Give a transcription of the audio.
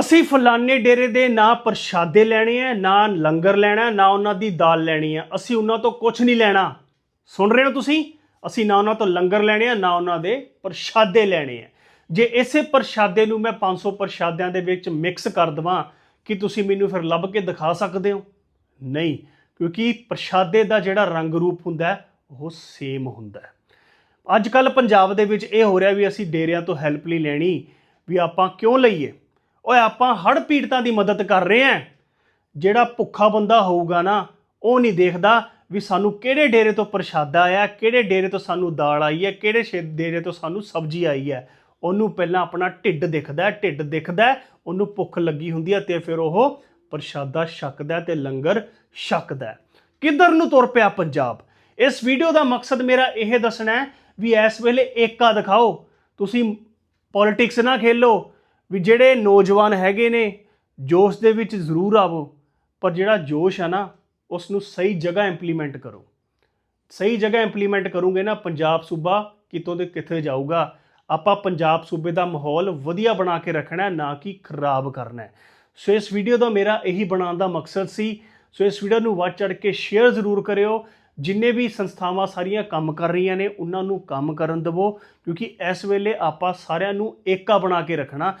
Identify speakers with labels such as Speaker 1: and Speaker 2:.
Speaker 1: ਅਸੀਂ ਫਲਾਣੇ ਡੇਰੇ ਦੇ ਨਾ ਪ੍ਰਸ਼ਾਦੇ ਲੈਣੇ ਆ, ਨਾ ਲੰਗਰ ਲੈਣਾ, ਨਾ ਉਹਨਾਂ ਦੀ ਦਾਲ ਲੈਣੀ ਆ। ਅਸੀਂ ਉਹਨਾਂ ਤੋਂ ਕੁਝ ਨਹੀਂ ਲੈਣਾ। ਸੁਣ ਰਹੇ ਹੋ ਤੁਸੀਂ? ਅਸੀਂ ਨਾ ਉਹਨਾਂ ਤੋਂ ਲੰਗਰ ਲੈਣੇ ਆ, ਨਾ ਉਹਨਾਂ ਦੇ ਪ੍ਰਸ਼ਾਦੇ ਲੈਣੇ ਆ। ਜੇ ਇਸੇ ਪ੍ਰਸ਼ਾਦੇ ਨੂੰ ਮੈਂ 500 ਪ੍ਰਸ਼ਾਦਿਆਂ ਦੇ ਵਿੱਚ ਮਿਕਸ ਕਰ ਦਵਾਂ, ਕਿ ਤੁਸੀਂ ਮੈਨੂੰ ਫਿਰ ਲੱਭ ਕੇ ਦਿਖਾ ਸਕਦੇ ਹੋ? ਨਹੀਂ, ਕਿਉਂਕਿ ਪ੍ਰਸ਼ਾਦੇ ਦਾ ਜਿਹੜਾ ਰੰਗ ਰੂਪ ਹੁੰਦਾ ਉਹ ਸੇਮ ਹੁੰਦਾ ਅੱਜ ਕੱਲ ਪੰਜਾਬ ਦੇ ਵਿੱਚ ਇਹ ਹੋ ਰਿਹਾ ਵੀ ਅਸੀਂ ਡੇਰਿਆਂ ਤੋਂ ਹੈਲਪ ਲਈ ਲੈਣੀ, ਵੀ ਆਪਾਂ ਕਿਉਂ ਲਈਏ? ਓਏ ਆਪਾਂ ਹੜ ਪੀੜਤਾਂ ਦੀ ਮਦਦ ਕਰ ਰਹੇ ਆਂ ਜਿਹੜਾ ਭੁੱਖਾ ਬੰਦਾ ਹੋਊਗਾ ਨਾ, ਉਹ ਨਹੀਂ ਦੇਖਦਾ ਵੀ ਸਾਨੂੰ ਕਿਹੜੇ ਡੇਰੇ ਤੋਂ ਪ੍ਰਸ਼ਾਦਾ ਆਇਆ, ਕਿਹੜੇ ਡੇਰੇ ਤੋਂ ਸਾਨੂੰ ਦਾਲ ਆਈ ਹੈ, ਕਿਹੜੇ ਸ਼ੇ- ਡੇਰੇ ਤੋਂ ਸਾਨੂੰ ਸਬਜ਼ੀ ਆਈ ਹੈ। ਉਹਨੂੰ ਪਹਿਲਾਂ ਆਪਣਾ ਢਿੱਡ ਦਿਖਦਾ ਢਿੱਡ ਦਿਖਦਾ ਉਹਨੂੰ ਭੁੱਖ ਲੱਗੀ ਹੁੰਦੀ ਹੈ ਤੇ ਫਿਰ ਉਹ ਪ੍ਰਸ਼ਾਦਾ ਛਕਦਾ ਹੈ ਤੇ ਲੰਗਰ ਛਕਦਾ ਕਿੱਧਰ ਨੂੰ ਤੁਰ ਪਿਆ ਪੰਜਾਬ? ਇਸ ਵੀਡੀਓ ਦਾ ਮਕਸਦ ਮੇਰਾ ਇਹ ਦੱਸਣਾ ਹੈ ਵੀ ਇਸ ਵੇਲੇ ਏਕਾ ਦਿਖਾਓ। ਤੁਸੀਂ ਪੋਲਿਟਿਕਸ ਨਾ ਖੇਲੋ ਵੀ ਜਿਹੜੇ ਨੌਜਵਾਨ ਹੈਗੇ ਨੇ, ਜੋਸ਼ ਦੇ ਵਿੱਚ ਜ਼ਰੂਰ ਆਵੋ, ਪਰ ਜਿਹੜਾ ਜੋਸ਼ ਹੈ ਨਾ ਉਸ ਨੂੰ ਸਹੀ ਜਗ੍ਹਾ ਇੰਪਲੀਮੈਂਟ ਕਰੋ। ਸਹੀ ਜਗ੍ਹਾ ਇੰਪਲੀਮੈਂਟ ਕਰੋਗੇ ਨਾ, ਪੰਜਾਬ ਸੂਬਾ ਕਿਤੋਂ ਦੇ ਕਿੱਥੇ ਜਾਊਗਾ? ਆਪਾਂ ਪੰਜਾਬ ਸੂਬੇ ਦਾ ਮਾਹੌਲ ਵਧੀਆ ਬਣਾ ਕੇ ਰੱਖਣਾ ਨਾ ਕਿ ਖਰਾਬ ਕਰਨਾ ਸੋ ਇਸ ਵੀਡੀਓ ਦਾ ਮੇਰਾ ਇਹੀ ਬਣਾਉਣ ਦਾ ਮਕਸਦ ਸੀ। ਸੋ ਇਸ ਵੀਡੀਓ ਨੂੰ ਵੱਧ ਚੜ ਕੇ ਸ਼ੇਅਰ ਜ਼ਰੂਰ ਕਰਿਓ। ਜਿੰਨੇ ਵੀ ਸੰਸਥਾਵਾਂ ਸਾਰੀਆਂ ਕੰਮ ਕਰ ਰਹੀਆਂ ਨੇ, ਉਹਨਾਂ ਨੂੰ ਕੰਮ ਕਰਨ ਦਿਵੋ, ਕਿਉਂਕਿ ਇਸ ਵੇਲੇ ਆਪਾਂ ਸਾਰਿਆਂ ਨੂੰ ਏਕਾ ਬਣਾ ਕੇ ਰੱਖਣਾ।